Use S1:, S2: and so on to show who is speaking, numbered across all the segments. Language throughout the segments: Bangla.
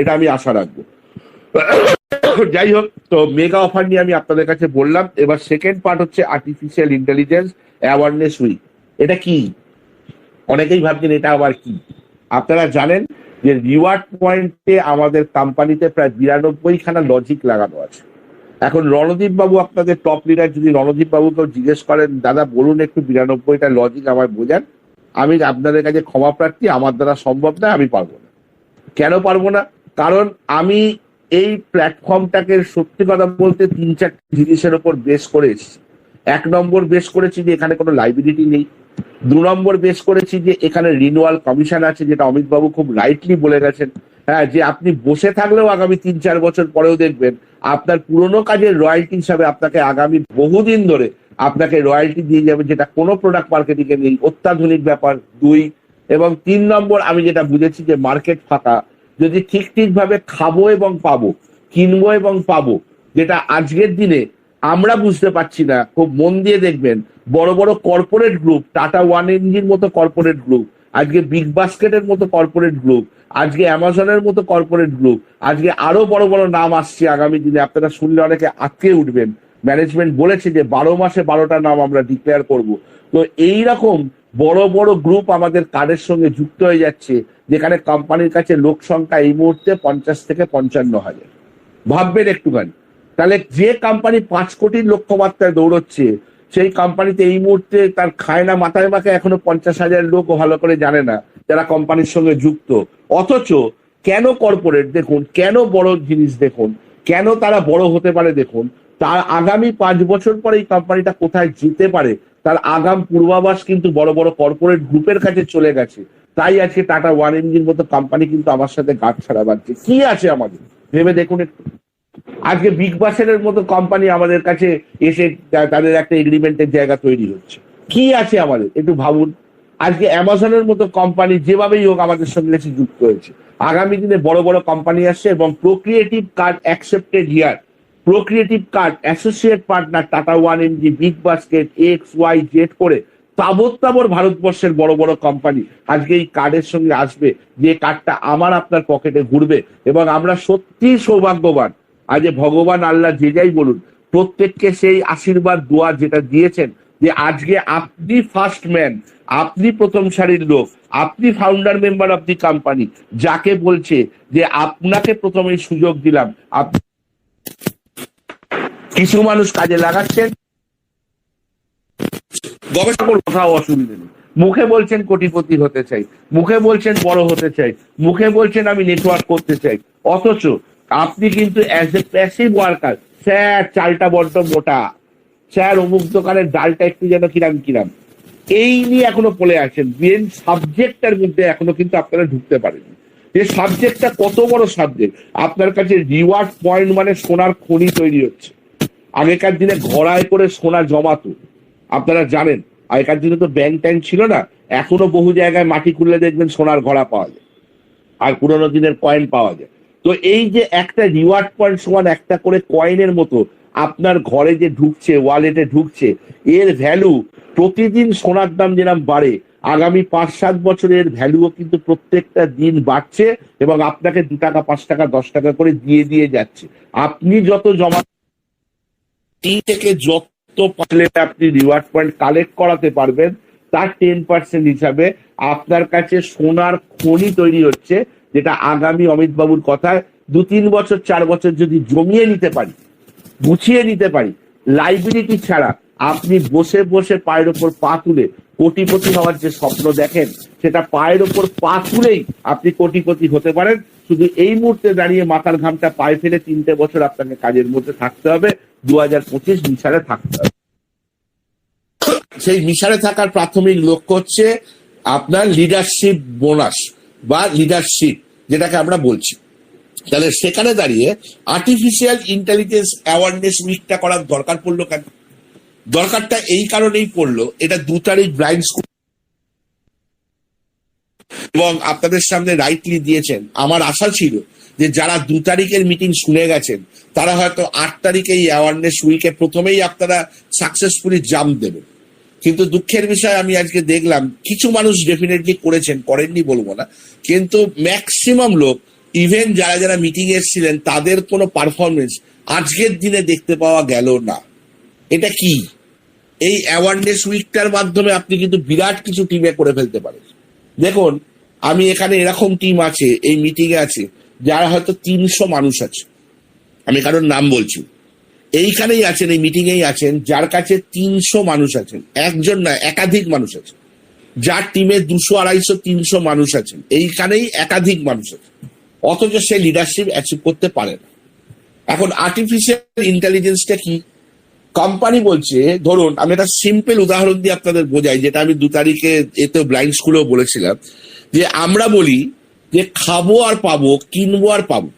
S1: এটা আমি আশা রাখব। যাই হোক, তো মেগা অফার নিয়ে আমি আপনাদের কাছে বললাম। এবার সেকেন্ড পার্ট হচ্ছে আর্টিফিশিয়াল ইন্টেলিজেন্স অ্যাওয়ারনেস উইক এটা কি? অনেকেই ভাবছেন এটা আবার কি? আপনারা জানেন যে রিওয়ার্ড পয়েন্টে আমাদের কোম্পানিতে প্রায় বিরানব্বই খানা লজিক লাগানো আছে। এখন রণদীপ বাবু আপনাদের টপ লিডার যদি রণদীপ বাবুকেও জিজ্ঞেস করেন, দাদা, বলুন একটু বিরানব্বইটা লজিক আমায় বোঝান। আমি আপনাদের কাছে ক্ষমা প্রার্থী, আমার দ্বারা সম্ভব না আমি পারব না। কেন পারব না? কারণ আমি এই প্ল্যাটফর্মটাকে সত্যি কথা বলতে তিন চারটি জিনিসের উপর বেশ করে এসেছি। এক নম্বর বেশ করেছি যে এখানে কোনো লাইবিলিটি নেই। দু নম্বর বেশ করেছি যে এখানে রিনুয়াল কমিশন আছে, যেটা অমিত বাবু খুব রাইটলি বলে গেছেন। হ্যাঁ যে আপনি বসে থাকলেও আগামী তিন চার বছর পরেও দেখবেন, আপনার পুরোনো কাজের রয়্যালটি হিসাবে আপনাকে আগামী বহুদিন ধরে আপনাকে রয়্যালটি দিয়ে যাবে, যেটা কোনো প্রোডাক্ট মার্কেটিং এ নেই। অত্যাধুনিক ব্যাপার, দুই। এবং তিন নম্বর, আমি যেটা বুঝেছি যে মার্কেট ফাঁকা। যদি ঠিক ঠিকভাবে খাব এবং পাবো, কিনবো এবং পাবো, যেটা আজকের দিনে আমরা বুঝতে পারছি না, খুব মন দিয়ে দেখবেন, বড় বড় কর্পোরেট গ্রুপ টাটা ওয়ান এনজির মতো কর্পোরেট গ্রুপ আজকে বিগ বাস্কেটের মতো কর্পোরেট গ্রুপ আজকে অ্যামাজনের মতো কর্পোরেট গ্রুপ আজকে আরও বড় বড় নাম আসছে আগামী দিনে, আপনারা শুনলে অনেকে আটকে উঠবেন। ম্যানেজমেন্ট বলেছে যে বারো মাসে বারোটা নাম আমরা ডিক্লেয়ার করব। তো এই রকম বড় বড় গ্রুপ আমাদের কার্ডের সঙ্গে যুক্ত হয়ে যাচ্ছে, যেখানে কোম্পানির কাছে লোক সংখ্যা এই মুহূর্তে পঞ্চাশ থেকে পঞ্চান্ন হাজার। ভাববেন একটুখানি। তাহলে যে কোম্পানি পাঁচ কোটির লক্ষ্যমাত্রায় দৌড়চ্ছে, সেই কোম্পানিতে এই মুহূর্তে তার খায় না মাথায় মাকে এখনও পঞ্চাশ হাজার লোক ভালো করে জানে না যারা কোম্পানির সঙ্গে যুক্ত। অথচ কেন কর্পোরেট দেখুন, কেন বড় জিনিস দেখুন, কেন তারা বড় হতে পারে দেখুন, তার আগামী পাঁচ বছর পরে এই কোম্পানিটা কোথায় যেতে পারে তার আগাম পূর্বাভাস কিন্তু বড় বড় কর্পোরেট গ্রুপের কাছে চলে গেছে। তাই আজকে টাটা ওয়ান ইঞ্জিন মতো কোম্পানি কিন্তু আমার সাথে গাছ ছাড়া বাড়ছে কি আছে আমাদের? ভেবে দেখুন একটু। আজকে বিগ বাসের মতো কোম্পানি আমাদের কাছে এসে তাদের একটা এগ্রিমেন্টের জায়গা তৈরি হচ্ছে। কি আছে আমাদের? একটু ভাবুন। আজকে অ্যামাজনের মতো কোম্পানি যেভাবেই হোক আমাদের সঙ্গে যুক্ত হয়েছে। আগামী দিনে বড় বড় কোম্পানি আসছে এবং প্রক্রিয়েটিভ কার্ড অ্যাকসেপ্টেড ইয়ার প্রোক্রিয়েটিভ card associate partner Tata one MG big basket X Y Z করে তাবর তাবর ভারতবর্ষের বড় বড় কোম্পানি আজকে এই কার্ডের সঙ্গে আসবে। যে কার্ডটা আমার আপনার পকেটে ঘুরবে এবং আমরা সত্যি সৌভাগ্যবান। আজ ভগবান আল্লাহ যে যাই বলুন, প্রত্যেককে সেই আশীর্বাদ, দোয়া যেটা দিয়েছেন যে আজকে আপনি ফার্স্ট ম্যান আপনি প্রথম সারির লোক, আপনি founder member of the company যাকে বলছে যে আপনাকে প্রথমে সুযোগ দিলাম আপ- কিছু মানুষ কাজে লাগাচ্ছেন। গবেষণা কোথাও অসুবিধা নেই। মুখে বলছেন কোটিপতি হতে চাই, মুখে বলছেন বড় হতে চাই, মুখে বলছেন আমি নেটওয়ার্ক করতে চাই। অথচ আপনি কিন্তু as a passive worker sir, চালটা বড্ড মোটা। স্যার, অমুক দোকানের ডালটা একটু যেন কিরাম কিরাম। এই নিয়ে এখনও পড়ে আছেন মেন সাবজেক্টটার মধ্যে এখনও কিন্তু আপনারা ঢুকতে পারেননি যে সাবজেক্টটা কত বড় সাবজেক্ট আপনার কাছে রিওয়ার্ড পয়েন্ট মানে সোনার খনি তৈরি হচ্ছে। আগেকার দিনে ঘোড়ায় করে সোনা জমাতো। আপনারা জানেন, আগেকার দিনে তো ব্যাংক ট্যাঙ্ক ছিল না, এখনও বহু জায়গায় মাটি খুললে দেখবেন সোনার ঘোড়া পাওয়া যায়, আর পুরোনো দিনের কয়েন পাওয়া যায়। তো এই যে একটা রিওয়ার্ড পয়েন্ট সমান একটা করে কয়েনের মতো আপনার ঘরে যে ঢুকছে ওয়ালেটে ঢুকছে, এর ভ্যালু প্রতিদিন সোনার দাম যেরকম বাড়ে, আগামী পাঁচ সাত বছরের ভ্যালুও কিন্তু প্রত্যেকটা দিন বাড়ছে এবং আপনাকে দু টাকা, পাঁচ টাকা, দশ টাকা করে দিয়ে দিয়ে যাচ্ছে। আপনি যত জমা থেকে যত পারলে আপনি রিওয়ার্ড পয়েন্ট কালেক্ট করাতে পারবেন, তার টেন পার্সেন্ট হিসাবে আপনার কাছে সোনার খনি তৈরি হচ্ছে, যেটা আগামী অমিত বাবুর কথায় দু তিন বছর, চার বছর যদি জমিয়ে নিতে পারি, গুছিয়ে নিতে পারি লাইব্রেরিটি ছাড়া আপনি বসে বসে পায়ের ওপর পা তুলে কোটিপতি হওয়ার যে স্বপ্ন দেখেন, সেটা পায়ের ওপর পা তুলেই আপনি কোটিপতি হতে পারেন। শুধু এই মুহূর্তে দাঁড়িয়ে মাথার ঘামটা পায়ে ফেলে তিনটে বছর আপনাকে কাজের মধ্যে থাকতে হবে। দু হাজার পঁচিশ মিশারে থাকতে হবে। সেই মিশারে থাকার প্রাথমিক লক্ষ্য হচ্ছে আপনার লিডারশিপ বোনাস বা লিডারশিপ যেটাকে আমরা বলছি। তাহলে সেখানে দাঁড়িয়ে আর্টিফিশিয়াল ইন্টেলিজেন্স অ্যাওয়ারনেস উইকটা করার দরকার পড়ল কেন? দরকারটা এই কারণেই পড়ল, এটা দু তারিখ ব্লাইন্ড স্কুল এবং আপনাদের সামনে রাইটলি দিয়েছেন। আমার আশা ছিল যে যারা দু তারিখের মিটিং শুনে গেছেন, তারা হয়তো আট তারিখে এই অ্যাওয়ারনেস উইকে প্রথমেই আপনারা সাকসেসফুলি জাম দেবেন। কিন্তু দুঃখের বিষয়, আমি আজকে দেখলাম, কিছু মানুষ ডেফিনেটলি করেছেন, করেননি বলব না, কিন্তু ম্যাক্সিমাম লোক ইভেন যারা যারা মিটিং এসেছিলেন, তাদের কোনো পারফরমেন্স আজকের দিনে দেখতে পাওয়া গেল না। এটা কি? এই অ্যাওয়ারনেস উইকটার মাধ্যমে আপনি কিন্তু বিরাট কিছু টিমে করে ফেলতে পারেন। দেখুন, আমি এখানে এরকম টিম আছে, এই মিটিং এ আছে, যারা হয়তো তিনশো মানুষ আছে। আমি কারোর নাম বলছি এইখানেই আছেন, এই মিটিং এই আছেন, যার কাছে তিনশো মানুষ আছেন। একজন না, একাধিক মানুষ আছে যার টিমে দুশো, আড়াইশো, তিনশো মানুষ আছেন। এইখানেই একাধিক মানুষ আছে অথচ সে লিডারশিপ অ্যাচিভ করতে পারে না। এখন আর্টিফিশিয়াল ইন্টেলিজেন্সটা কি? কোম্পানি বলছে, ধরুন, আমি একটা সিম্পল উদাহরণ দিয়ে আপনাদের বোঝাই, যেটা আমি দু তারিখে এতে ব্লাইন্ড স্কুলেও বলেছিলাম, যে আমরা বলি যে খাব আর পাবো, কিনবো আর পাবো।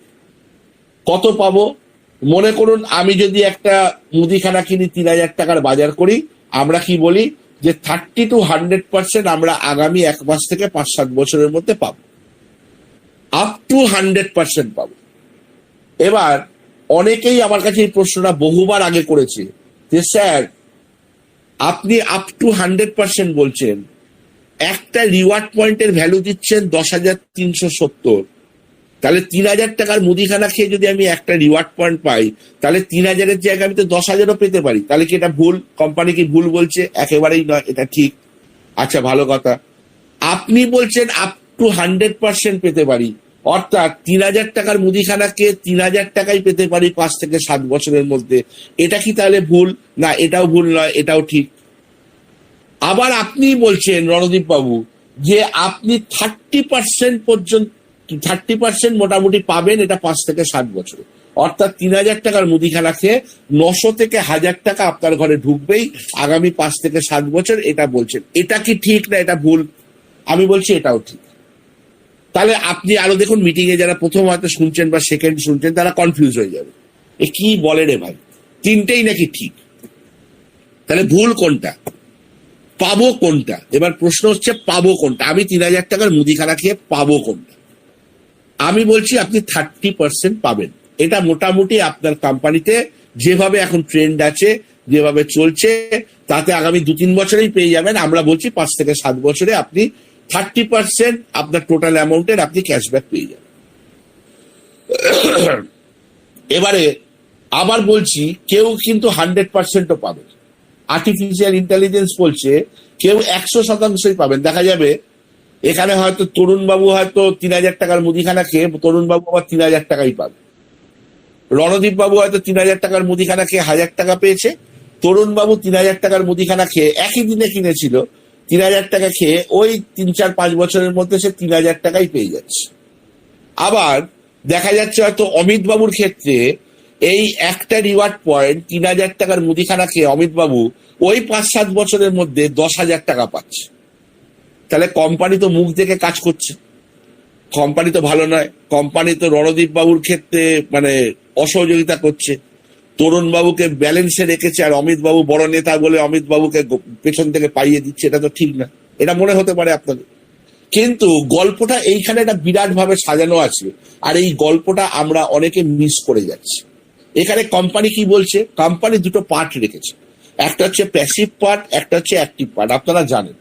S1: কত পাবো? মনে করুন, আমি যদি একটা মুদিখানা কিনি, তিন হাজার টাকার বাজার করি, আমরা কি বলি? যে থার্টি টু হান্ড্রেড পার্সেন্ট আমরা আগামী এক মাস থেকে পাঁচ সাত বছরের মধ্যে পাবো। আপ টু হান্ড্রেড পার্সেন্ট পাবো। এবার, অনেকেই আমার কাছে এই প্রশ্নটা বহুবার আগে করেছে স্যার, আপনি আপ টু হান্ড্রেড পার্সেন্ট বলছেন। একটা রিওয়ার্ড পয়েন্টের ভ্যালু দিচ্ছেন দশ হাজার তিনশো সত্তর। তাহলে তিন হাজার টাকার মুদিখানা খেয়ে যদি আমি একটা রিওয়ার্ড পয়েন্ট পাই, তাহলে তিন হাজারের জায়গায় আমি তো দশ হাজারও পেতে পারি। তাহলে কি এটা ভুল? কোম্পানি কি ভুল বলছে? একেবারেই নয়, এটা ঠিক। আচ্ছা ভালো কথা। আপনি বলছেন আপ টু হান্ড্রেড পার্সেন্ট পেতে পারি। অর্থাৎ তিন হাজার টাকার মুদিখানাকে তিন হাজার টাকাই পেতে পারি পাঁচ থেকে সাত বছরের মধ্যে। এটা কি তাহলে ভুল? না, এটাও ভুল নয়, এটাও ঠিক। আবার আপনি বলছেন রণদীপ বাবু যে আপনি থার্টি পার্সেন্ট পর্যন্ত, থার্টি পার্সেন্ট মোটামুটি পাবেন এটা পাঁচ থেকে সাত বছর। অর্থাৎ তিন হাজার টাকার মুদিখানা খেয়ে নশো থেকে হাজার টাকা আপনার ঘরে ঢুকবেই আগামী পাঁচ থেকে সাত বছর, এটা বলছেন। এটা কি ঠিক না, এটা ভুল? আমি বলছি এটাও ঠিক। তাহলে আপনি আরও দেখুন মিটিং এ যারা প্রথম হয়তো শুনছেন বা সেকেন্ড শুনছেন, তারা কনফিউজ হয়ে যাবে। এ কি বলে রে ভাই? তিনটেই নাকি ঠিক? তাহলে ভুল কোনটা? পাবো কোনটা? এবার প্রশ্ন হচ্ছে, পাবো কোনটা? আমি তিন হাজার টাকার মুদিখানা খেয়ে পাবো কোনটা? আমি বলছি, আপনি থার্টি পার্সেন্ট পাবেন। এটা মোটামুটি আপনার কোম্পানিতে যেভাবে এখন ট্রেন্ড আছে, যেভাবে চলছে, তাতে আগামী দু তিন বছরেই পেয়ে যাবেন। আমরা বলছি, পাঁচ থেকে সাত বছরে আপনি থার্টি পার্সেন্ট আপনার টোটাল অ্যামাউন্টের আপনি ক্যাশব্যাক পেয়ে যাবেন। এবারে আবার বলছি, কেউ কিন্তু হান্ড্রেড পার্সেন্টও পাবে। আর্টিফিশিয়াল ইন্টেলিজেন্স বলছে, কেউ একশো শতাংশই পাবেন। দেখা যাবে, এখানে হয়তো তরুণবাবু হয়তো তিন হাজার টাকার মুদিখানা খেয়ে তরুণবাবু আবার তিন হাজার টাকাই পাবে। রণদীপ বাবু হয়তো তিন হাজার টাকার মুদিখানা খেয়ে হাজার টাকা পেয়েছে। তরুণবাবু তিন হাজার টাকার মুদিখানা খেয়ে একই দিনে কিনেছিল। তিন হাজার টাকা খেয়ে ওই তিন, চার, পাঁচ বছরের মধ্যে সে তিন হাজার টাকাই পেয়ে যাচ্ছে। আবার দেখা যাচ্ছে হয়তো অমিত বাবুর ক্ষেত্রে এই একটা রিওয়ার্ড পয়েন্ট তিন হাজার টাকার মুদিখানা খেয়ে অমিত বাবু ওই পাঁচ সাত বছরের মধ্যে দশ হাজার টাকা পাচ্ছে। তাহলে কোম্পানি তো মুখ দেখে কাজ করছে। কোম্পানি তো ভালো নয়। কোম্পানি তো রণদীপ বাবুর ক্ষেত্রে মানে অসহযোগিতা করছে। তরুণ বাবুকে ব্যালেন্সে রেখেছে আর অমিত বাবু বড় নেতা বলে অমিত বাবুকে পেছন থেকে পাইয়ে দিচ্ছে, এটা তো ঠিক না। এটা মনে হতে পারে আপনাদের। কিন্তু গল্পটা এইখানে একটা বিরাট ভাবে সাজানো আছে, আর এই গল্পটা আমরা অনেকে মিস করে যাচ্ছি। এখানে কোম্পানি কি বলছে? কোম্পানি দুটো পার্ট রেখেছে। একটা হচ্ছে প্যাসিভ পার্ট একটা হচ্ছে অ্যাক্টিভ পার্ট আপনারা জানেন।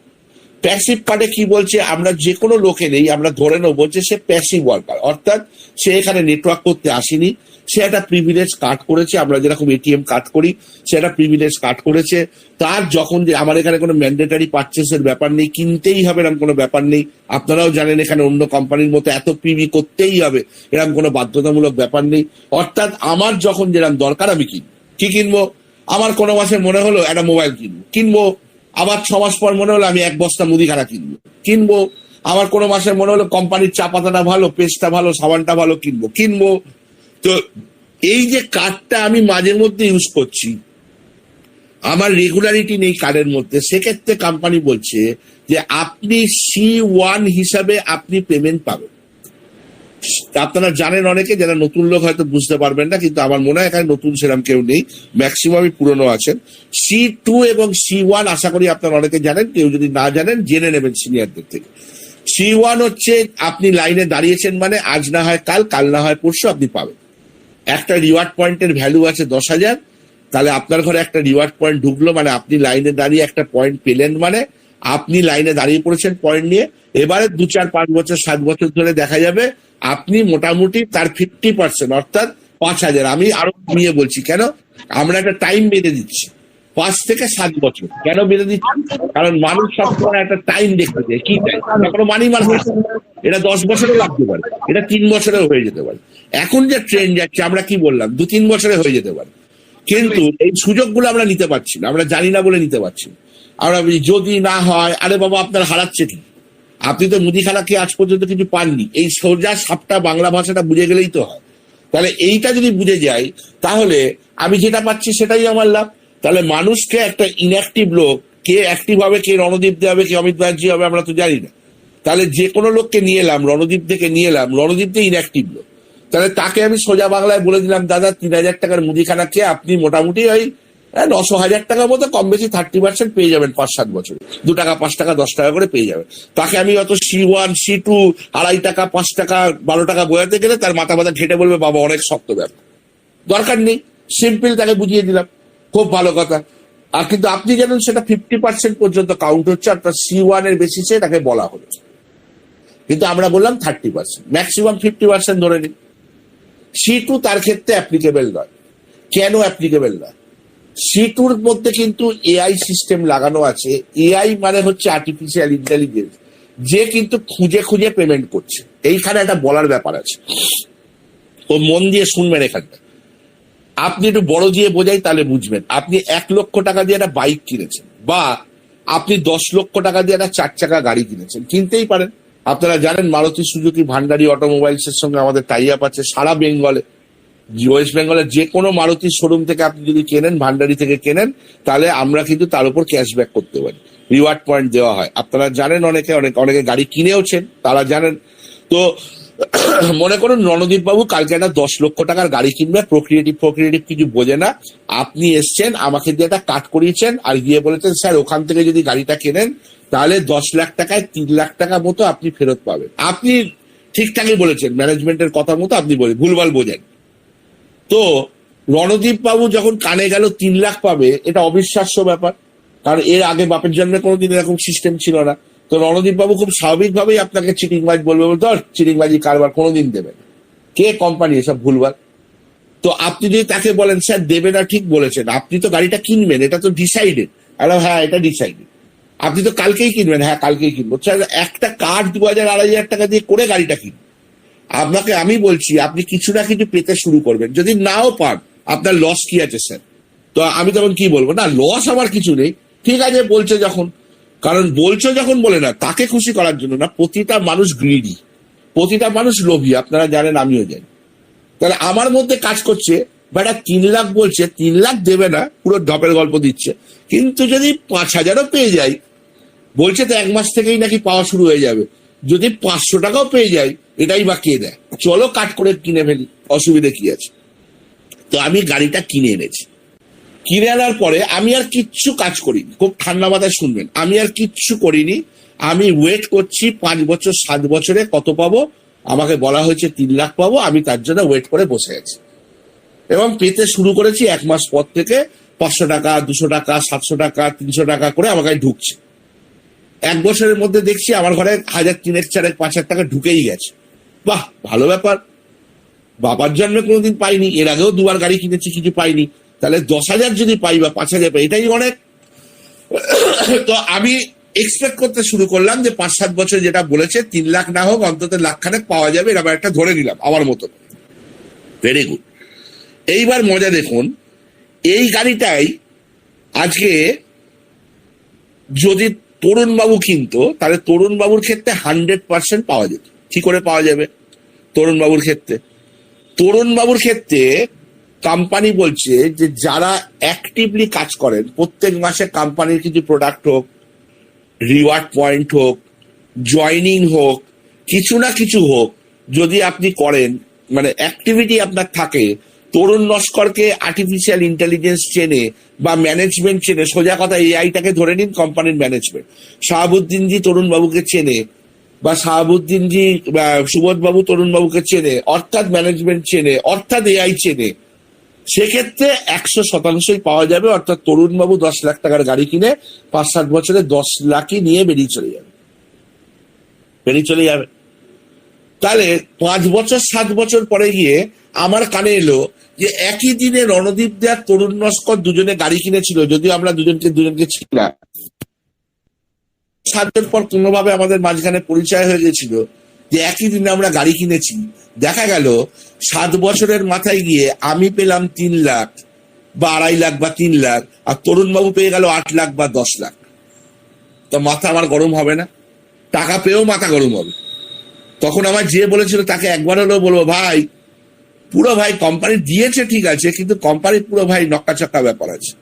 S1: প্যাসিভ পার্টে কি বলছে? আমরা যে কোনো লোকে নেই, আমরা ধরে নেব বলছে সে প্যাসিভ ওয়ার্কার অর্থাৎ সে এখানে নেটওয়ার্ক করতে আসেনি। সে একটা প্রিভিলেজ কাট করেছে, আমরা যেরকম এটিএম কাট করি, সে একটা প্রিভিলেজ কাট করেছে। তার যখন যে আমার এখানে কোনো ম্যান্ডেটারি পারচেসের ব্যাপার নেই, কিনতেই হবে এরকম কোনো ব্যাপার নেই। আপনারাও জানেন এখানে অন্য কোম্পানির মতো এত পিভি করতেই হবে, এরকম কোনো বাধ্যতামূলক ব্যাপার নেই। অর্থাৎ আমার যখন যেরকম দরকার আমি কিনবো। কি কিনবো? আমার কোনো মাসে মনে হলো, একটা মোবাইল কিনবো। কিনবো আবার ছ মাস পর মনে হলো আমি এক বস্তা মুদিখানা কিনবো। কিনবো। আমার কোনো মাসে মনে হলো কোম্পানির চা পাতাটা ভালো, পেস্টটা ভালো, সাবানটা ভালো কিনবো। কিনবো। তো এই যে কার্ডটা আমি মাঝে মধ্যে ইউজ করছি, আমার রেগুলারিটি নেই কার্ডের মধ্যে, সেক্ষেত্রে কোম্পানি বলছে যে আপনি সি ওয়ান হিসাবে আপনি পেমেন্ট পাবেন। আপনারা জানেন অনেকে, যারা নতুন লোক হয়তো বুঝতে পারবেন না, কিন্তু আমার মনে হয় এখানে নতুন সেরকম কেউ নেই। ম্যাক্সিমামই পুরনো আছেন। সি টু এবং সি ওয়ান আশা করি আপনারা অনেকে জানেন, কেউ যদি না জানেন, জেনে নেবেন সিনিয়রদের থেকে। সি ওয়ান হচ্ছে, আপনি লাইনে দাঁড়িয়েছেন মানে আজ না হয় কাল কাল না হয় পরশু আপনি পাবেন। একটা রিওয়ার্ড পয়েন্টের ভ্যালু আছে দশ হাজার, তাহলে আপনার ঘরে একটা রিওয়ার্ড পয়েন্ট ঢুকলো মানে আপনি লাইনে দাঁড়িয়ে একটা পয়েন্ট পেলেন মানে আপনি লাইনে দাঁড়িয়ে পড়েছেন পয়েন্ট নিয়ে, এবারে দু চার পাঁচ বছর, সাত বছর ধরে দেখা যাবে আপনি মোটামুটি তার ফিফটি পার্সেন্ট অর্থাৎ পাঁচ হাজার। আমি আরও কমিয়ে বলছি, কেন? আমরা একটা টাইম বেঁধে দিচ্ছি। পাঁচ থেকে সাত বছর। কেন বেঁধে দিচ্ছি? কারণ মানুষ সবসময় একটা টাইম দেখতে চায়। কি টাইম কোনো মানি মার এটা দশ বছরেও লাগতে পারে। এটা তিন বছরেও হয়ে যেতে পারে। এখন যে ট্রেন যাচ্ছে, আমরা কি বললাম? দু তিন বছরে হয়ে যেতে পারে। কিন্তু এই সুযোগগুলো আমরা নিতে পারছি না। আমরা জানি না বলে নিতে পারছি না। আমরা বলি, যদি না হয় আরে বাবা আপনার হারাচ্ছে কি? আপনি তো মুদিখানা মুদিখানাকে আজ পর্যন্ত কিছু পাননি। এই সোজা সাপটা বাংলা ভাষাটা বুঝে গেলেই তো হয়। তাহলে এইটা যদি বুঝে যাই তাহলে আমি যেটা পাচ্ছি সেটাই আমার লাভ। তাহলে মানুষকে একটা ইনঅ্যাক্টিভ লোক কে অ্যাক্টিভ হবে কে রণদীপ হবে কে অমিত ব্যানার্জি হবে আমরা তো জানি না। তাহলে যে কোনো লোককে নিয়ে এলাম রণদীপ থেকে নিয়ে এলাম রণদীপ দিয়ে ইনঅ্যাক্টিভ লোক। তাহলে তাকে আমি সোজা বাংলায় বলে দিলাম দাদা তিন হাজার টাকার মুদিখানা খেয়ে আপনি মোটামুটি ওই আহ, নশো হাজার টাকার মতো কম বেশি থার্টি পার্সেন্ট পেয়ে যাবেন পাঁচ সাত বছরে। দু টাকা পাঁচ টাকা দশ টাকা করে পেয়ে যাবেন। তাকে আমি অত সি ওয়ান সি টু আড়াই টাকা পাঁচ টাকা বারো টাকা বোঝাতে গেলে তার মাথা মাথা ঘেটে বলবে বাবা অনেক শক্ত ব্যাপার। দরকার নেই। সিম্পল তাকে বুঝিয়ে দিলাম। খুব ভালো কথা। আর কিন্তু আপনি জানেন সেটা ফিফটি পার্সেন্ট পর্যন্ত কাউন্ট হচ্ছে অর্থাৎ সি ওয়ানের বেসিসে তাকে বলা হলো। কিন্তু আমরা বললাম thirty percent maximum fifty percent ধরে নিন। সি টু তার ক্ষেত্রে অ্যাপ্লিকেবল নয়। কেন অ্যাপ্লিকেবল নয়? সি টুর মধ্যে কিন্তু এআই সিস্টেম লাগানো আছে। এআই মানে হচ্ছে আর্টিফিশিয়াল ইন্টেলিজেন্স যে কিন্তু খুঁজে খুঁজে পেমেন্ট করছে। এইখানে একটা বলার ব্যাপার আছে। ও মন দিয়ে শুনবেন এখানটা। আপনি একটু বড় দিয়ে বোঝাই তাহলে বুঝবেন। আপনি এক লক্ষ টাকা দিয়ে একটা বাইক কিনেছেন বা আপনি দশ লক্ষ টাকা দিয়ে একটা চার চাকা গাড়ি কিনেছেন। কিনতেই পারেন। আপনারা জানেন মারুতি সুজুকি, ভান্ডারি অটোমোবাইলস এর সঙ্গে আমাদের টাই আপ আছে। সারা বেঙ্গলে ওয়েস্ট বেঙ্গলের যে কোনো মারুতি শোরুম থেকে আপনি যদি কেনেন ভান্ডারি থেকে কেনেন, তাহলে আমরা কিন্তু তার উপর ক্যাশব্যাক করতে পারি। রিওয়ার্ড পয়েন্ট দেওয়া হয়। আপনারা জানেন অনেকে, অনেক, অনেকে গাড়ি কিনেওছেন, তারা জানেন। তো মনে করুন, রণদীপ বাবু কালকে একটা দশ লক্ষ টাকার গাড়ি কিনবে প্রক্রিয়েটিভ প্রক্রিয়েটিভ কিছু বোঝে না। আপনি এসছেন, আমাকে দিয়ে একটা কাট করিয়েছেন, আর গিয়ে বলেছেন, স্যার, ওখান থেকে যদি গাড়িটা কেনেন, তাহলে দশ লাখ টাকায় তিন লাখ টাকা মতো আপনি ফেরত পাবেন। আপনি ঠিকঠাকই বলেছেন ম্যানেজমেন্টের কথা মতো আপনি বলে, ভুলভাল বোঝেন। তো রণদীপ বাবু যখন কানে গেল তিন লাখ পাবে, এটা অবিশ্বাস্য ব্যাপার। কারণ এর আগে বাপের জন্মে কোনোদিন এরকম সিস্টেম ছিল না। তো রণদীপ বাবু খুব স্বাভাবিকভাবেই আপনাকে চিটিংবাজ বলবে বলতে চিটিংবাজি কারবার কোনোদিন দেবে না। কে কোম্পানি এসব ভুলবার তো আপনি যদি তাকে বলেন, স্যার, দেবে না, ঠিক বলেছেন। আপনি তো গাড়িটা কিনবেন, এটা তো ডিসাইডেড আরে হ্যাঁ এটা ডিসাইডেড আপনি তো কালকেই কিনবেন হ্যাঁ কালকেই কিনবো। স্যার, একটা কার্ড দু হাজার আড়াই হাজার টাকা দিয়ে করে গাড়িটা কিনবেন। আপনাকে আমি বলছি, আপনি কিছু না কিছু পেতে শুরু করবেন। যদি নাও পান, আপনার লস কি আছে স্যার তো আমি তখন কি বলব? না লস আমার কিছু নেই। ঠিক আছে, বলছে যখন। কারণ বলছো যখন বলে না, তাকে খুশি করার জন্য না, প্রতিটা মানুষ গ্রিডি প্রতিটা মানুষ লোভী, আপনারা জানেন, আমিও জানি। তাহলে আমার মধ্যে কাজ করছে, বেটা তিন লাখ বলছে, তিন লাখ দেবে না, পুরো ঢপের গল্প দিচ্ছে। কিন্তু যদি পাঁচ হাজারও পেয়ে যাই, বলছে তো এক মাস থেকেই নাকি পাওয়া শুরু হয়ে যাবে। যদি পাঁচশো টাকাও পেয়ে যাই এটাই বা কে দেয়? চলো কাট করে কিনে ফেলি, অসুবিধে কি আছে? তো আমি গাড়িটা কিনে এনেছি। কিনে আনার পরে আমি আর কিচ্ছু কাজ করিনি। খুব ঠান্ডা মাথায় শুনবেন, আমি আর কিচ্ছু করিনি। আমি ওয়েট করছি পাঁচ বছর, সাত বছরে কত পাবো? আমাকে বলা হয়েছে তিন লাখ পাবো, আমি তার জন্য ওয়েট করে বসে আছি। এবং পেতে শুরু করেছি এক মাস পর থেকে পাঁচশো টাকা, দুশো টাকা, সাতশো টাকা, তিনশো টাকা করে আমাকে ঢুকছে। এক বছরের মধ্যে দেখছি আমার ঘরে হাজার তিনেক চারেক পাঁচ হাজার টাকা ঢুকেই গেছে। বাহ, ভালো ব্যাপার। বাবার জন্মে কোনোদিন পাইনি, এর আগেও দুবার গাড়ি কিনেছি, কিছু পাইনি। তাহলে দশ হাজার যদি পাই বা পাঁচ হাজার পাই, এটাই অনেক। তো আমি এক্সপেক্ট করতে শুরু করলাম যে পাঁচ সাত বছর যেটা বলেছে, তিন লাখ না হোক, অন্তত লাখ খানেক পাওয়া যাবে, এরকম একটা ধরে নিলাম, আমার মতো। ভেরি গুড এইবার মজা দেখুন, এই গাড়িটাই আজকে যদি তরুণবাবু কিনতো, তাহলে তরুণবাবুর ক্ষেত্রে হান্ড্রেড পার্সেন্ট পাওয়া যেত। কি করে পাওয়া যাবে তরুণবাবুর ক্ষেত্রে? তরুণবাবুর ক্ষেত্রে কোম্পানি বলছে যে যারা অ্যাক্টিভলি কাজ করেন, প্রত্যেক মাসে কোম্পানির কিছু প্রোডাক্ট হোক রিওয়ার্ড পয়েন্ট হোক জয়নিং হোক, কিছু না কিছু হোক, যদি আপনি করেন মানে অ্যাক্টিভিটি আপনার থাকে তরুণ নস্করকে আর্টিফিশিয়াল ইন্টেলিজেন্স চেনে বা ম্যানেজমেন্ট চেনে, সোজা কথা এআইটাকে ধরে নিন কোম্পানির ম্যানেজমেন্ট শাহাবুদ্দিনজি তরুণবাবুকে চেনে বা শাহাবুদ্দিনজি সুবোধবাবু তরুণবাবুকে চেনে, অর্থাৎ ম্যানেজমেন্ট চেনে, অর্থাৎ এআই চেনে। সেক্ষেত্রে একশো শতাংশই পাওয়া যাবে, অর্থাৎ তরুণবাবু দশ লাখ টাকার গাড়ি কিনে পাঁচ সাত বছরে দশ লাখই নিয়ে বেরিয়ে চলে যাবে। বেরিয়ে চলে যাবে। তাহলে পাঁচ বছর, সাত বছর পরে গিয়ে আমার কানে এলো যে একই দিনে রণদীপ দেয়ার তরুণ নস্কর দুজনে গাড়ি কিনেছিল, যদিও আমরা দুজনকে দুজনকে ছিলাম সাতজন পর কোনোভাবে আমাদের মাঝখানে পরিচয় হয়ে গেছিল যে একই দিনে আমরা গাড়ি কিনেছি। দেখা গেল, সাত বছরের মাথায় গিয়ে আমি পেলাম তিন লাখ বা আড়াই লাখ বা তিন লাখ, আর তরুণবাবু পেয়ে গেল আট লাখ বা দশ লাখ। তো মাথা আমার গরম হবে না? টাকা পেয়েও মাথা গরম হবে। তখন আমার যে বলেছিল, তাকে একবার হলেও বলব, ভাই পুরো ভাই কোম্পানি দিয়েছে ঠিক আছে, কিন্তু কোম্পানির পুরো ভাই নক্কা চক্কা ব্যাপার আছে।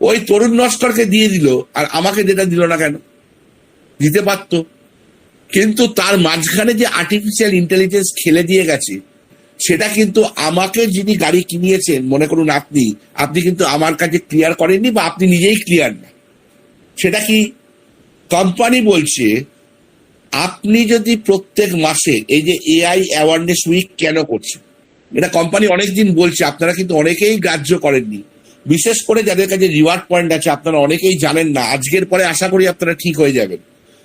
S1: ওই তরুণ নস্করকে দিয়ে দিল, আর আমাকে যেটা দিল না কেন? দিতে পারতো। কিন্তু তার মাঝখানে যে আর্টিফিশিয়াল ইন্টেলিজেন্স খেলে দিয়ে গেছে, সেটা কিন্তু আমাকে যিনি গাড়ি কিনিয়েছেন, মনে করুন আপনি আপনি কিন্তু আমার কাছে ক্লিয়ার করেননি বা আপনি নিজেই ক্লিয়ার না। সেটা কি কোম্পানি বলছে, আপনি যদি প্রত্যেক মাসে এই যে এআই অ্যাওয়ারনেস উইক কেন করছে এটা কোম্পানি অনেকদিন বলছে, আপনারা কিন্তু অনেকেই গ্রাহ্য করেননি। বিশেষ করে যাদের কাছে রিওয়ার্ড পয়েন্ট আছে, আপনারা অনেকেই জানেন না। আজকের পরে আশা করি আপনারা ঠিক হয়ে যাবেন।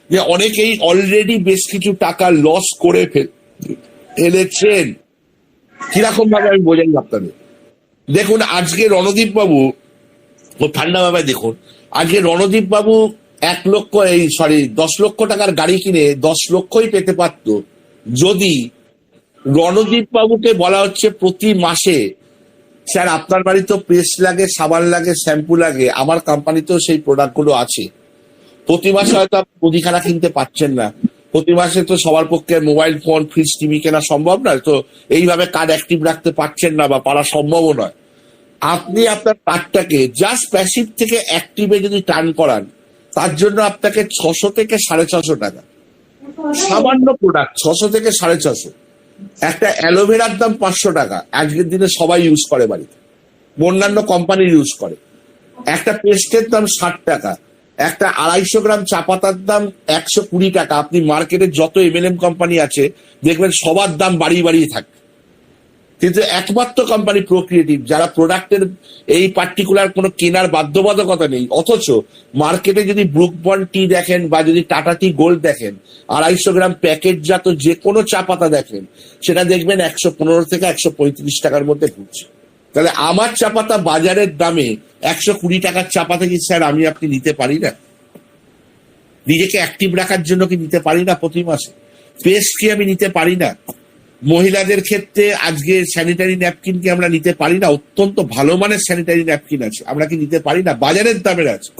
S1: যে অনেকেই অলরেডি বেশ কিছু টাকা লস করে ফেল- ফেলেছেন কীরকম ভাবে আমি বোঝাই আপনাদের? দেখুন, আজকে রণদীপ বাবু ও ঠান্ডা ভাবে দেখুন। আজকে রণদীপ বাবু এক লক্ষ এই সরি দশ লক্ষ টাকার গাড়ি কিনে দশ লক্ষই পেতে পারতো। যদি রণদীপ বাবুকে বলা হচ্ছে প্রতি মাসে, স্যার, আপনার বাড়িতেও পেস্ট লাগে, সাবান লাগে, শ্যাম্পু লাগে, আমার কোম্পানিতেও সেই প্রোডাক্টগুলো আছে। প্রতি মাসে হয়তো আপনি মুদিখানা কিনতে পারছেন না। প্রতি মাসে তো সবার পক্ষে মোবাইল ফোন, ফ্রিজ, টিভি কেনা সম্ভব নয়। তো এইভাবে কার্ড অ্যাক্টিভ রাখতে পারছেন না বা পারা সম্ভবও নয়। আপনি আপনার কার্ডটাকে জাস্ট প্যাসিভ থেকে অ্যাক্টিভে যদি টার্ন করান, তার জন্য আপনাকে ছশো থেকে সাড়ে ছশো টাকা। সামান্য প্রোডাক্ট ছশো থেকে সাড়ে ছশো। একটা অ্যালোভেরার দাম পাঁচশো টাকা। আজকের দিনে সবাই ইউজ করে বাড়িতে। অন্যান্য কোম্পানি ইউজ করে। একটা পেস্টের দাম ষাট টাকা। একটা আড়াইশো গ্রাম চা পাতার দাম একশো কুড়ি টাকা। আপনি মার্কেটে যত এম কোম্পানি আছে, দেখবেন সবার দাম বাড়িয়ে বাড়িয়ে থাকে কিন্তু একমাত্র কোম্পানি প্রোক্রিয়েটিভ যারা প্রোডাক্টের এই পার্টিকুলার কোনো কেনার বাধ্যবাধকতা নেই। অথচ মার্কেটে যদি ব্রুক বন্ড টি দেখেন বা যদি টাটা টি গোল্ড দেখেন, আড়াইশো গ্রাম প্যাকেটজাত যে কোনো চা পাতা দেখেন, সেটা দেখবেন একশো পনেরো থেকে একশো পঁয়ত্রিশ টাকার মধ্যে ঘুরছে। তাহলে আমার চা পাতা বাজারের দামে একশো কুড়ি টাকার চা পাতা কি স্যার আমি আপনি নিতে পারি না? নিজেকে অ্যাক্টিভ রাখার জন্য কি নিতে পারি না প্রতি মাসে? পেস্ট কি আমি নিতে পারি না? মহিলাদের ক্ষেত্রে আজকে স্যানিটারি ন্যাপকিন কি আমরা নিতে পারি না? অত্যন্ত ভালো মানের স্যানিটারি ন্যাপকিন আছে। আমরা কি নিতে পারি না? বাজারের দামের আছে।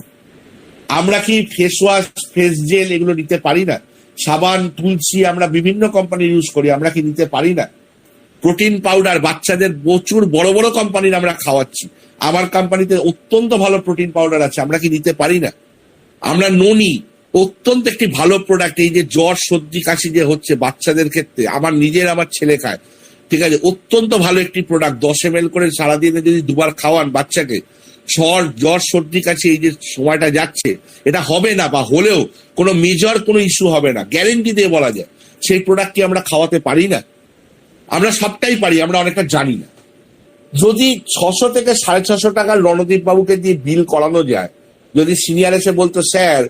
S1: আমরা কি ফেস ওয়াশ ফেস জেল এগুলো নিতে পারি না? সাবান, তুলসী আমরা বিভিন্ন কোম্পানি ইউজ করি, আমরা কি নিতে পারি না? প্রোটিন পাউডার বাচ্চাদের প্রচুর বড় বড় কোম্পানির আমরা খাওয়াচ্ছি। আমার কোম্পানিতে অত্যন্ত ভালো প্রোটিন পাউডার আছে, আমরা কি নিতে পারি না? আমরা ননি অত্যন্ত একটি ভালো প্রোডাক্ট এই যে জ্বর, সর্দি, কাশি যে হচ্ছে বাচ্চাদের ক্ষেত্রে, আমার নিজের আমার ছেলে খায়, ঠিক আছে? অত্যন্ত ভালো একটি প্রোডাক্ট দশ এম করে সারাদিনে যদি দুবার খাওয়ান বাচ্চাকে, জ্বর জ্বর, সর্দি, কাশি, এই যে সময়টা যাচ্ছে, এটা হবে না বা হলেও কোনো মেজর কোনো ইস্যু হবে না। গ্যারেন্টি দিয়ে বলা যায়, সেই প্রোডাক্ট কি আমরা খাওয়াতে পারি না? আমরা সবটাই পারি, আমরা অনেকটা জানি না। যদি ছশো থেকে সাড়ে ছশো টাকার রণদীপ বাবুকে দিয়ে বিল করানো যায়, যদি সিনিয়র এসে বলতো, স্যার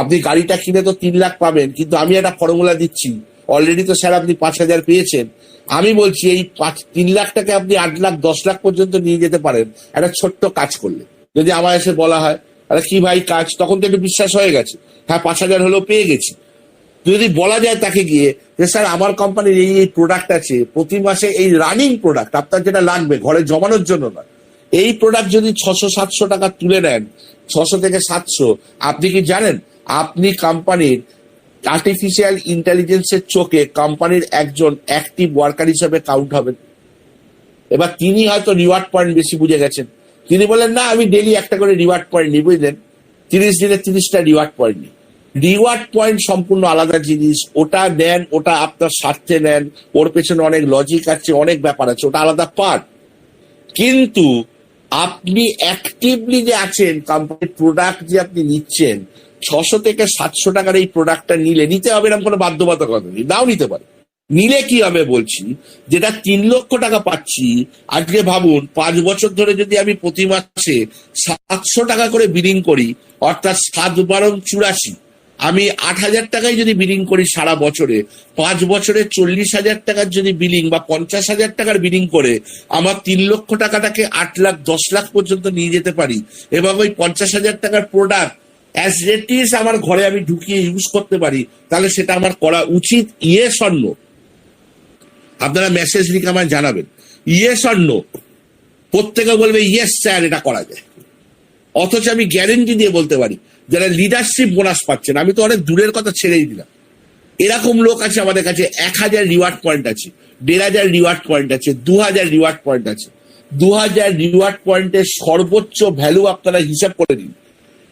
S1: আপনি গাড়িটা কিনে তো তিন লাখ পাবেন, কিন্তু আমি একটা ফর্মুলা দিচ্ছি। অলরেডি তো স্যার আপনি পাঁচ হাজার পেয়েছেন। আমি বলছি, এই পাঁচ, তিন লাখ টাকা আপনি আট লাখ, দশ লাখ পর্যন্ত নিয়ে যেতে পারেন। একটা ছোট্ট কাজ করলে। যদি আমার এসে বলা হয়, আরে কি ভাই কাজ? তখন তো একটু বিশ্বাস হয়ে গেছে। হ্যাঁ পাঁচ হাজার হলেও পেয়ে গেছি। যদি বলা যায় তাকে গিয়ে, যে স্যার, আমার কোম্পানির এই এই প্রোডাক্ট আছে, প্রতি মাসে এই রানিং প্রোডাক্ট আপনার যেটা লাগবে, ঘরে জমানোর জন্য না এই প্রোডাক্ট যদি ছশো, সাতশো টাকা তুলে নেন, ছশো থেকে সাতশো, আপনি কি জানেন? আপনি কোম্পানির আর্টিফিশিয়াল ইন্টেলিজেন্সের চোখে কোম্পানির একজন অ্যাক্টিভ ওয়ার্কার হিসেবে কাউন্ট হবেন। এবার তিনি হয়তো রিওয়ার্ড পয়েন্ট বেশি বুঝে গেছেন। তিনি বলেন না, আমি ডেলি একটা করে রিওয়ার্ড পয়েন্ট নিই, বুঝলেন? তিরিশ দিনে তিরিশটা রিওয়ার্ড পয়েন্ট নিই। রিওয়ার্ড পয়েন্ট সম্পূর্ণ আলাদা জিনিস। ওটা নেন, ওটা আপনার স্বার্থে নেন, ওর পেছনে অনেক লজিক আছে, অনেক ব্যাপার আছে, ওটা আলাদা পার্ট কিন্তু আপনি অ্যাক্টিভলি যে আছেন কোম্পানির প্রোডাক্ট যে আপনি নিচ্ছেন ছশো থেকে সাতশো টাকার এই প্রোডাক্টটা নিলে, নিতে হবে এরকম কোনো বাধ্যবাধকতা নেই। নাও নিতে পারে। নিলে কি হবে বলছি, যেটা তিন লক্ষ টাকা পাচ্ছি, আজকে ভাবুন, পাঁচ বছর ধরে যদি আমি প্রতি মাসে সাতশো টাকা করে বিলিং করি, অর্থাৎ সাত বারং চুরাশি, আমি আট হাজার টাকায় যদি বিলিং করি সারা বছরে, পাঁচ বছরে চল্লিশ হাজার টাকার যদি বিলিং বা পঞ্চাশ হাজার টাকার বিলিং করে, আমার তিন লক্ষ টাকাটাকে আট লাখ, দশ লাখ পর্যন্ত নিয়ে যেতে পারি, এবং ওই পঞ্চাশ হাজার টাকার প্রোডাক্ট অ্যাজ ইট ইজ আমার ঘরে আমি ঢুকিয়ে ইউজ করতে পারি, তাহলে সেটা আমার করা উচিত ইয়ে স্বর্ণ আপনারা মেসেজ লিখে আমায় জানাবেন। ইয়ে স্বর্ণ প্রত্যেকে বলবে ইয়েস স্যার এটা করা যায়। অথচ আমি গ্যারেন্টি দিয়ে বলতে পারি, যারা লিডারশিপ বোনাস পাচ্ছেন, আমি তো অনেক দূরের কথা ছেড়েই দিলাম। এরকম লোক আছে আমাদের কাছে, এক হাজার রিওয়ার্ড পয়েন্ট আছে, দেড় হাজার রিওয়ার্ড পয়েন্ট আছে, দু হাজার রিওয়ার্ড পয়েন্ট আছে। দু হাজার রিওয়ার্ড পয়েন্টের সর্বোচ্চ ভ্যালু আপনারা হিসাব করে নিন।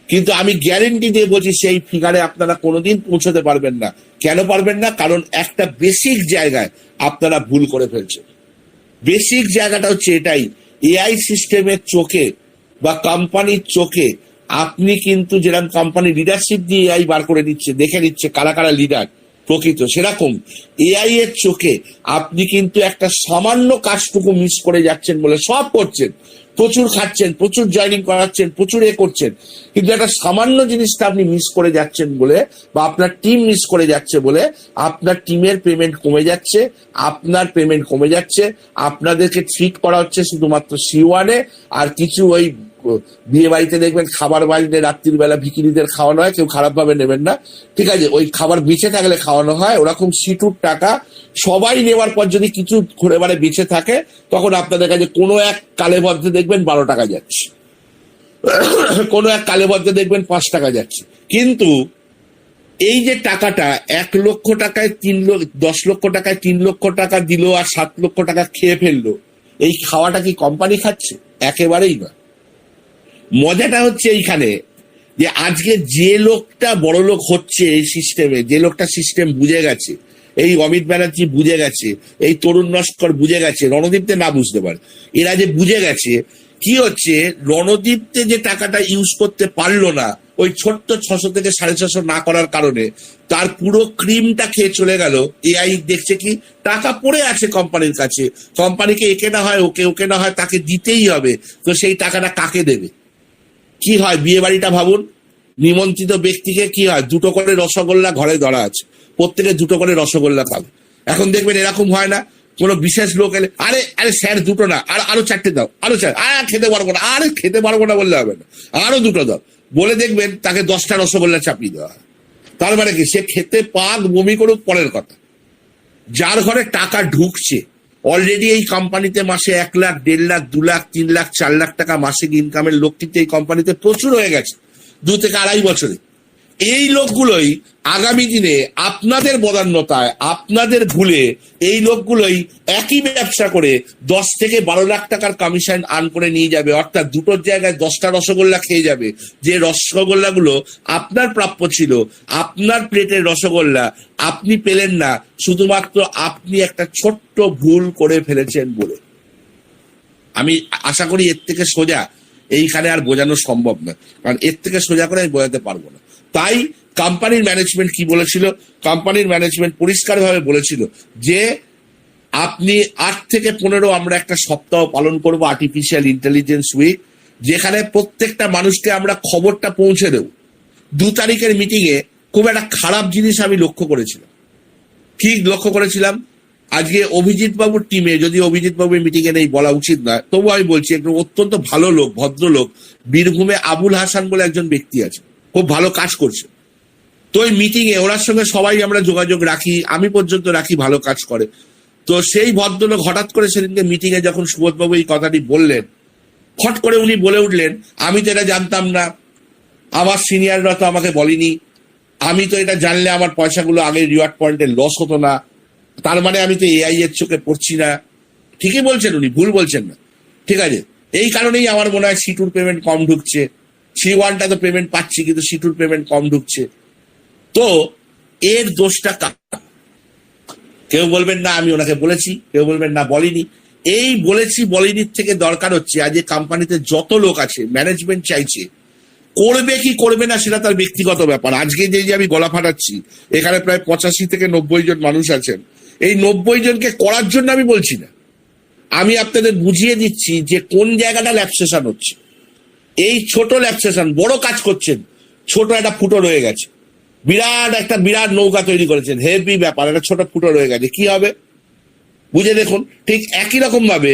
S1: কিন্তু আমি গ্যারেন্টি দিয়ে বলছি, সেই ফিগারে আপনারা কোনোদিন পৌঁছতে পারবেন না। কেন পারবেন না? কারণ একটা বেসিক জায়গায় আপনারা ভুল করে ফেলছেন। বেসিক জায়গাটা হচ্ছে এটাই এআই সিস্টেমের চোখে বা কোম্পানির চোখে আপনি কিন্তু যেরকম কোম্পানি লিডারশিপ দিয়ে এআই বার করে দিচ্ছে দেখে নিচ্ছে কারা কারা লিডার প্রকৃত সেরকম এআই এর চোখে আপনি কিন্তু একটা সামান্য কাজটুকু মিস করে যাচ্ছেন বলে সব করছেন। প্রচুর খাচ্ছেন, প্রচুর জয়নিং করাচ্ছেন, প্রচুর এ করছেন। কিন্তু একটা সামান্য জিনিসটা আপনি মিস করে যাচ্ছেন বলে বা আপনার টিম মিস করে যাচ্ছে বলে আপনার টিমের পেমেন্ট কমে যাচ্ছে, আপনার পেমেন্ট কমে যাচ্ছে, আপনাদেরকে ট্রিট করা হচ্ছে শুধুমাত্র সি ওয়ানে আর কিছু ওই বিয়ে বাড়িতে দেখবেন খাবার বাড়িতে রাত্রির বেলা ভিকিরিদের খাওয়ানো হয়, কেউ খারাপ ভাবে নেবেন না। ঠিক আছে, ওই খাবার বেঁচে থাকলে খাওয়ানো হয় ওরকম সিটুর টাকা। সবাই নেওয়ার পর যদি কিছু ঘুরে বারে বেঁচে থাকে, তখন আপনাদের কাছে কোনো এক কালে মধ্যে দেখবেন বারো টাকা যাচ্ছে। কোনো এক কালে মধ্যে দেখবেন পাঁচ টাকা যাচ্ছে। কিন্তু এই যে টাকাটা, এক লক্ষ টাকায় তিন লক্ষ দশ লক্ষ টাকায় তিন লক্ষ টাকা দিল আর সাত লক্ষ টাকা খেয়ে ফেলল, এই খাওয়াটা কি কোম্পানি খাচ্ছে? একেবারেই না মজাটা হচ্ছে এইখানে যে আজকে যে লোকটা বড় লোক হচ্ছে এই সিস্টেমে, যে লোকটা সিস্টেম বুঝে গেছে, এই অমিত ব্যানার্জি বুঝে গেছে, এই তরুণ নস্কর বুঝে গেছে রণদীপতে না বুঝতে পারে। এরা যে বুঝে গেছে, কি হচ্ছে রণদীপতে যে টাকাটা ইউজ করতে পারল না, ওই ছোট্ট ছশো থেকে সাড়ে ছশো না করার কারণে, তার পুরো ক্রিমটা খেয়ে চলে গেল। এআই দেখছে কি, টাকা পড়ে আছে কোম্পানির কাছে। কোম্পানিকে একে না হয় ওকে ওকে না হয় তাকে দিতেই হবে। তো সেই টাকাটা কাকে দেবে? কি হয় বিয়ে বাড়িটা ভাবুন? নিমন্ত্রিত ব্যক্তিকে কি হয়? দুটো করে রসগোল্লা ঘরে ধরা আছে। প্রত্যেকে দুটো করে রসগোল্লা খাবে এখন দেখবেন এরকম হয় না, কোনো বিশেষ লোক এলে, আরে আরে স্যার, দুটো না, আর আরও চারটে দাও, আরও চার, আর খেতে পারব না, আরে খেতে পারব না বললে হবে না, আরও দুটো দাও। বলে দেখবেন তাকে দশটা রসগোল্লা চাপিয়ে দেওয়া হয়। তার মানে কি? সে খেতে পাক, বমি করুক, পরের কথা। যার ঘরে টাকা ঢুকছে অলরেডি এই কোম্পানিতে মাসে এক লাখ, দেড় লাখ, দু লাখ, তিন লাখ, চার লাখ টাকা মাসিক ইনকামের লোক কিন্তু এই কোম্পানিতে প্রচুর হয়ে গেছে। দু থেকে আড়াই বছরে। এই লোকগুলোই আগামী দিনে আপনাদের বদান্যতায়, আপনাদের ভুলে এই লোকগুলোই একই ব্যবসা করে দশ থেকে বারো লাখ টাকার কমিশন আর্ন করে নিয়ে যাবে। অর্থাৎ দুটোর জায়গায় দশটা রসগোল্লা খেয়ে যাবে। যে রসগোল্লাগুলো আপনার প্রাপ্য ছিল, আপনার প্লেটের রসগোল্লা আপনি পেলেন না, শুধুমাত্র আপনি একটা ছোট্ট ভুল করে ফেলেছেন বলে। আমি আশা করি এর থেকে সোজা, এইখানে আর বোঝানো সম্ভব না। কারণ এর থেকে সোজা করে আমি বোঝাতে পারব না। তাই কোম্পানির ম্যানেজমেন্ট কি বলেছিল? কোম্পানির ম্যানেজমেন্ট পরিষ্কারভাবে বলেছিল যে, আপনি আট থেকে পনেরো আমরা একটা সপ্তাহ পালন করব আর্টিফিশিয়াল ইন্টেলিজেন্স উইক যেখানে প্রত্যেকটা মানুষকে আমরা খবরটা পৌঁছে দেব। দু তারিখের মিটিং এ খুব একটা খারাপ জিনিস আমি লক্ষ্য করেছিলাম। কি লক্ষ্য করেছিলাম? আজকে অভিজিৎ বাবুর টিমে যদি অভিজিৎ বাবুর মিটিং এ নেই বলা উচিত নয় তবু আমি বলছি একটু অত্যন্ত ভালো লোক, ভদ্রলোক, বীরভূমে আবুল হাসান বলে একজন ব্যক্তি আছে খুব ভালো কাজ করছে। তো ওই মিটিং এ ওনার সঙ্গে সবাই আমরা যোগাযোগ রাখি, আমি পর্যন্ত রাখি ভালো কাজ করে। তো সেই ভদ্রলোক হঠাৎ করে সেদিনকে মিটিং এ যখন সুবোধবাবু এই কথাটি বললেন, ফট করে উনি বলে উঠলেন, আমি তো এটা জানতাম না, আমার সিনিয়ররা তো আমাকে বলেনি, আমি তো এটা জানলে আমার পয়সাগুলো আগে রিওয়ার্ড পয়েন্টে লস হতো না, তার মানে আমি তো এআই এর চোখে পড়ছি না। ঠিকই বলছেন উনি, ভুল বলছেন না। ঠিক আছে, এই কারণেই আমার মনে হয় সিটুর পেমেন্ট কম ঢুকছে। সি ওয়ানটা তো পেমেন্ট পাচ্ছি, কিন্তু সি সিটুর পেমেন্ট কম ঢুকছে। তো এর দোষটা কেউ বলবেন না, আমি ওনাকে বলেছি, কেউ বলবেন না, বলিনি। এই বলেছি বলিনির থেকে দরকার হচ্ছে, আজ কোম্পানিতে যত লোক আছে ম্যানেজমেন্ট চাইছে, করবে কি করবে না সেটা তার ব্যক্তিগত ব্যাপার। আজকে যে যে আমি গলা ফাটাচ্ছি, এখানে প্রায় পঁচাশি থেকে নব্বই জন মানুষ আছেন। এই নব্বই জনকে করার জন্য আমি বলছি না। আমি আপনাদের বুঝিয়ে দিচ্ছি যে কোন জায়গাটা ল্যাপসেশন হচ্ছে। এই ছোট ল্যাপসেশন বড় কাজ করছেন, ছোট একটা ফুটো রয়ে গেছে। বিরাট একটা বিরাট নৌকা তৈরি করেছেন, হেভি ব্যাপার, একটা ছোট ফুটো রয়ে গেছে। কি হবে? বুঝে দেখুন, ঠিক একই রকম ভাবে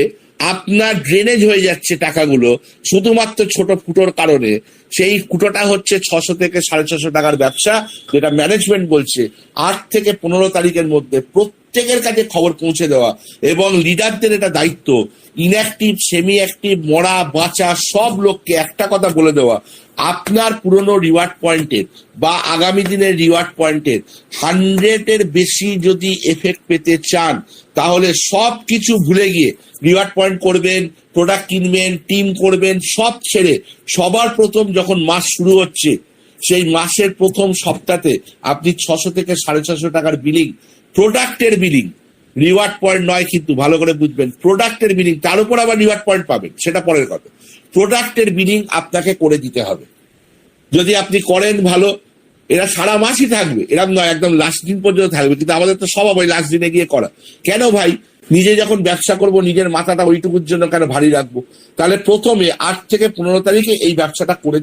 S1: আপনার ড্রেনেজ হয়ে যাচ্ছে টাকাগুলো শুধুমাত্র ছোট ফুটোর কারণে। সেই ফুটোটা হচ্ছে ছশো থেকে সাড়ে ছশো টাকার ব্যবসা, যেটা ম্যানেজমেন্ট বলছে, আট থেকে পনেরো তারিখের মধ্যে প্রত্যেকের কাছে খবর পৌঁছে দেওয়া এবং লিডারদের এটা দায়িত্ব ইনঅ্যাক্টিভ সেমি অ্যাক্টিভ মরা, বাঁচা, সব লোককে একটা কথা বলে দেওয়া, আপনার পুরনো রিওয়ার্ড পয়েন্টের বা আগামী দিনের রিওয়ার্ড পয়েন্টের হান্ড্রেডের বেশি যদি এফেক্ট পেতে চান, তাহলে সব কিছু ভুলে গিয়ে রিওয়ার্ড পয়েন্ট করবেন প্রোডাক্ট কিনবেন টিম করবেন, সব ছেড়ে সবার প্রথম যখন মাস শুরু হচ্ছে, সেই মাসের প্রথম সপ্তাহে আপনি ছশো থেকে সাড়ে ছশো টাকার বিলিং প্রোডাক্টের বিলিং রিওয়ার্ড পয়েন্ট নয় কিন্তু, ভালো করে বুঝবেন। প্রোডাক্টের বিলিং তার উপর আবার রিওয়ার্ড পয়েন্ট পাবেন, সেটা পরের কথা। প্রোডাক্টের বিলিং আপনাকে করে দিতে হবে। যদি আপনি করেন ভালো, এরা সারা মাসই থাকবে। এরকম নয়, একদম লাস্ট দিন পর্যন্ত থাকবে, কিন্তু আমাদের তো স্বভাব ওই লাস্ট দিনে গিয়ে করা। কেন ভাই? নিজে যখন ব্যবসা করব, নিজের মাথাটা ওইটুকুর জন্য কেন ভারী রাখব? তাহলে প্রথমে আট থেকে পনেরো তারিখে এই ব্যবসাটা করে